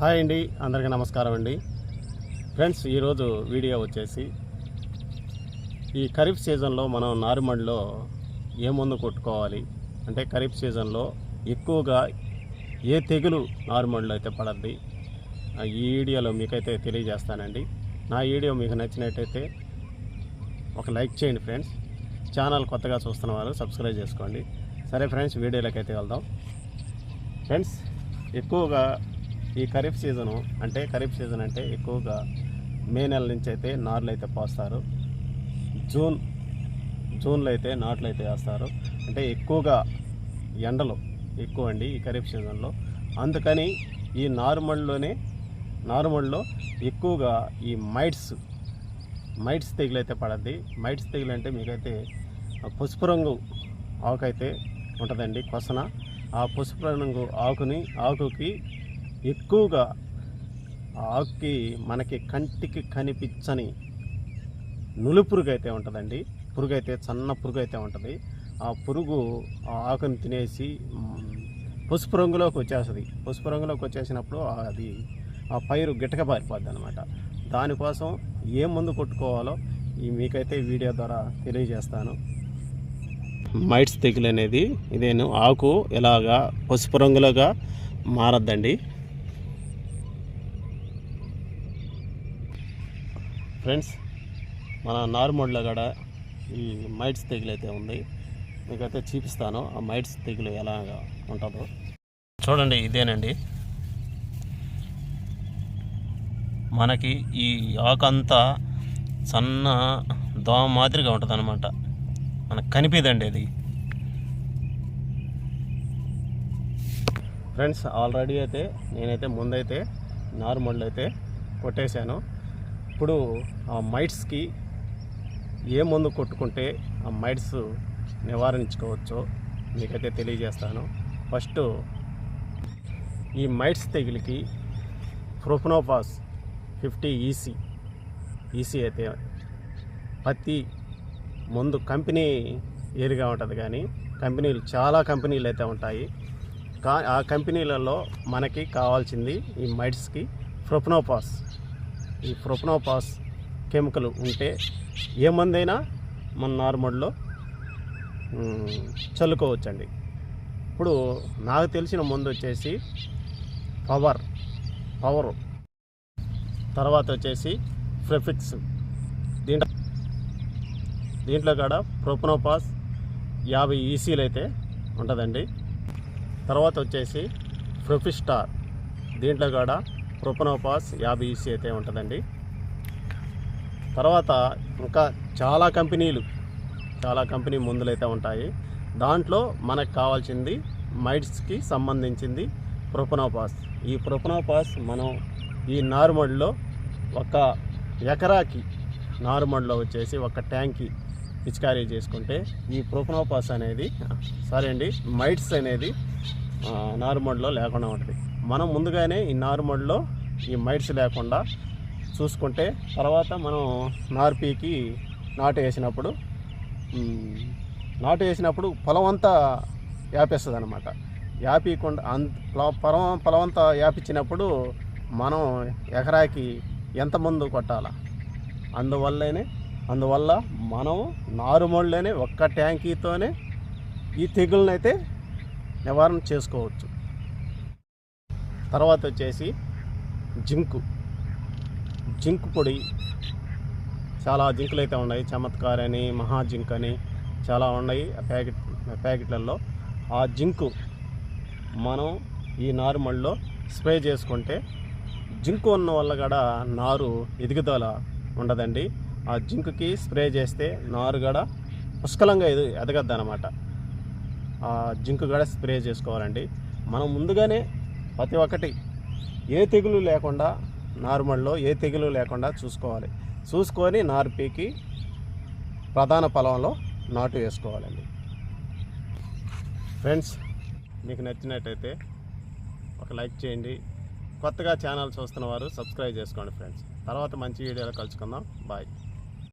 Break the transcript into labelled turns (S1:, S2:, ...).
S1: Hi అండి అందరికీ నమస్కారం అండి. ఫ్రెండ్స్ ఈరోజు వీడియో వచ్చేసి ఈ ఖరీఫ్ సీజన్లో మనం నారుమడిలో ఏ మందు కొట్టుకోవాలి? అంటే ఖరీఫ్ సీజన్లో ఎక్కువగా ఏ తెగులు నారుమడిలో అయితే పడద్ది? ఆ ఈ వీడియోలో మీకైతే తెలియజేస్తానండి. నా వీడియో మీకు నచ్చినట్టయితే ఒక లైక్ చేయండి ఫ్రెండ్స్. ఛానల్ కొత్తగా చూస్తున్న వాళ్ళు సబ్స్క్రైబ్ చేసుకోండి. సరే ఫ్రెండ్స్ వీడియోలోకి అయితే వెళ్దాం. ఫ్రెండ్స్ ఎక్కువగా ఈ ఖరీఫ్ సీజను అంటే ఖరీఫ్ సీజన్ అంటే ఎక్కువగా మే నెల నుంచి అయితే నార్లు అయితే పోస్తారు. జూన్ జూన్లో అయితే నాట్లు అయితే వేస్తారు. అంటే ఎక్కువగా ఎండలు ఎక్కువ అండి ఈ ఖరీఫ్ సీజన్లో. అందుకని ఈ నార్మల్లోనే నార్మల్లో ఎక్కువగా ఈ మైట్స్ మైట్స్ తెగులు అయితే పడద్ది. మైట్స్ తెగులు అంటే మీకైతే పసుపు రంగు ఆకు అయితే ఉంటుందండి కొసన. ఆ పసుపు రంగు ఆకుని ఆకుకి ఎక్కువగా ఆ ఆకుకి మనకి కంటికి కనిపించని నులి పురుగు అయితే ఉంటుందండి. పురుగు అయితే సన్న పురుగు అయితే ఉంటుంది. ఆ పురుగు ఆ ఆకును తినేసి పసుపు రంగులోకి వచ్చేస్తుంది. పసుపు రంగులోకి వచ్చేసినప్పుడు అది ఆ పైరు గిటక పారిపోద్ది అనమాట దానికోసం ఏ మందు కొట్టుకోవాలో ఈ మీకైతే వీడియో ద్వారా తెలియజేస్తాను. మైట్స్ తెగులు అనేది ఇదేను ఆకు ఇలాగా పసుపు రంగులోగా మారద్దండి. ఫ్రెండ్స్ మన నార్మల్లో కూడా ఈ మైట్స్ తెగులు అయితే ఉంది. మీకైతే చూపిస్తాను ఆ మైట్స్ తెగులు ఎలాగా ఉంటుందో. చూడండి ఇదేనండి. మనకి ఈ ఆకంతా సన్న దోమ మాదిరిగా ఉంటుంది అనమాట మనకు కనిపిదండి అది. ఫ్రెండ్స్ ఆల్రెడీ అయితే నేనైతే ముందైతే నార్మల్ అయితే కొట్టేశాను. ఇప్పుడు ఆ మైట్స్కి ఏ మందు కొట్టుకుంటే ఆ మైట్స్ నివారించుకోవచ్చో మీకైతే తెలియజేస్తాను. ఫస్ట్ ఈ మైట్స్ తెగిలికి ప్రొఫనోపాస్ ఫిఫ్టీ ఈసీ ఈసీ అయితే ప్రతి ముందు కంపెనీ ఏరిగా ఉంటుంది కానీ కంపెనీలు చాలా కంపెనీలు అయితే ఉంటాయి. కా ఆ కంపెనీలలో మనకి కావాల్సింది ఈ మైట్స్కి ప్రొపనోపాస్. ఈ ప్రొపనోపాస్ కెమికల్ ఉంటే ఏ మందైనా మన నార్మల్లో చల్లుకోవచ్చండి. ఇప్పుడు నాకు తెలిసిన మందు వచ్చేసి పవర్ పవర్. తర్వాత వచ్చేసి ప్రెఫిక్స్ దీంట్లో దీంట్లో కూడా ప్రొపనోపాస్ యాభై ఈసీలు అయితే ఉంటుందండి. తర్వాత వచ్చేసి ప్రొఫిస్టార్ దీంట్లో కూడా ప్రొపనోపాస్ యాభై ఈసీ అయితే ఉంటుందండి. తర్వాత ఇంకా చాలా కంపెనీలు చాలా కంపెనీ మందులు అయితే ఉంటాయి. దాంట్లో మనకు కావాల్సింది మైట్స్కి సంబంధించింది ప్రొపనోపాస్. ఈ ప్రొపనోపాస్ మనం ఈ నార్మల్లో ఒక ఎకరాకి నార్మల్లో వచ్చేసి ఒక ట్యాంకి పిచికారీ చేసుకుంటే ఈ ప్రొపనోపాస్ అనేది సరే అండి మైట్స్ అనేది నారుమడిలో నార్మల్లో లేకుండా ఉంటుంది. మనం ముందుగానే ఈ నారుమడిలో ఈ మైట్స్ లేకుండా చూసుకుంటే తర్వాత మనం నార్పీకి నాటు వేసినప్పుడు నాటు వేసినప్పుడు పొలం అంతా యాపేస్తుంది అనమాట యాపీయకుండా అంత పొలం పొలం అంతా యాపించినప్పుడు మనం ఎకరాకి ఎంత మందు కొట్టాలా? అందువల్లనే అందువల్ల మనం నారుమడిలోనే ఒక్క ట్యాంకీతోనే ఈ తెగుళ్ళని నివారణ చేసుకోవచ్చు. తర్వాత వచ్చేసి జింకు. జింక్ పొడి. చాలా జింకులు అయితే ఉన్నాయి. చమత్కార్ అని మహా జింక్ అని చాలా ఉన్నాయి ఆ ప్యాకెట్ ప్యాకెట్లలో. ఆ జింకు మనం ఈ నారుమడిలో స్ప్రే చేసుకుంటే జింకు ఉన్న వల్ల కూడా నారు ఎదుగుదల ఉండదండి. ఆ జింకుకి స్ప్రే చేస్తే నారు కూడా పుష్కలంగా ఎదు ఎదగద్దు అనమాట ఆ జింకు కూడా స్ప్రే చేసుకోవాలండి. మనం ముందుగానే ప్రతి ఒక్కటి ఏ తెగులు లేకుండా నార్మల్లో ఏ తెగులు లేకుండా చూసుకోవాలి. చూసుకొని నారు పీకి ప్రధాన పొలంలో నాటు వేసుకోవాలండి. ఫ్రెండ్స్ మీకు నచ్చినట్టయితే ఒక లైక్ చేయండి. కొత్తగా ఛానల్ చూస్తున్న వారు సబ్స్క్రైబ్ చేసుకోండి ఫ్రెండ్స్. తర్వాత మంచి వీడియోలో కలుసుకుందాం. బాయ్.